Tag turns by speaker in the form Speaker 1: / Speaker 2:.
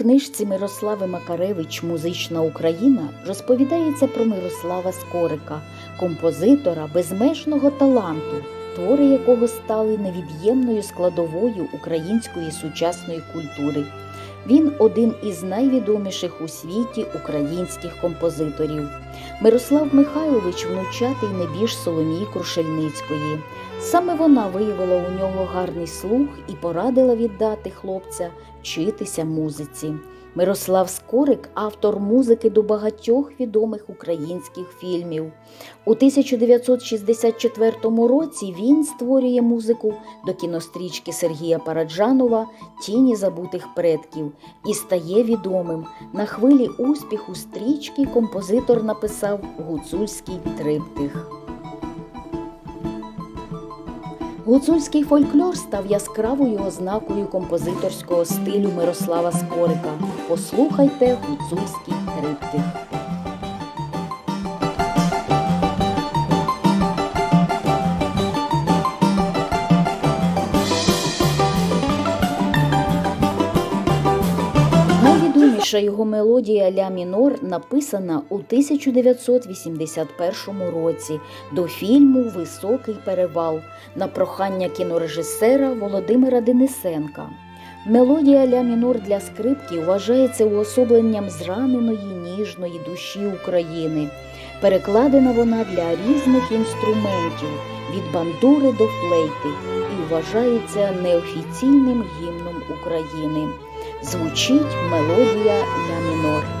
Speaker 1: книжці Мирослави Макаревич Музична Україна розповідається про Мирослава Скорика, композитора безмежного таланту, твори якого стали невід'ємною складовою української сучасної культури. Він один із найвідоміших у світі українських композиторів. Мирослав Михайлович внучатий небіж Соломії Крушельницької. Саме вона виявила у нього гарний слух і порадила віддати хлопця вчитися музиці. Мирослав Скорик автор музики до багатьох відомих українських фільмів. У 1964 році він створює музику до кінострічки Сергія Параджанова Тіні забутих предків і стає відомим. На хвилі успіху стрічки композитор написав гуцульський триптих. Гуцульський фольклор став яскравою ознакою композиторського стилю Мирослава Скорика. Послухайте гуцульський триптих. Найвідоміша його мелодія Ля мінор написана у 1981 році до фільму Високий перевал на прохання кінорежисера Володимира Денисенка. Мелодія Ля мінор для скрипки вважається уособленням зраненої ніжної душі України. Перекладена вона для різних інструментів від бандури до флейти і вважається неофіційним гімном України. Звучить мелодія Ля мінор.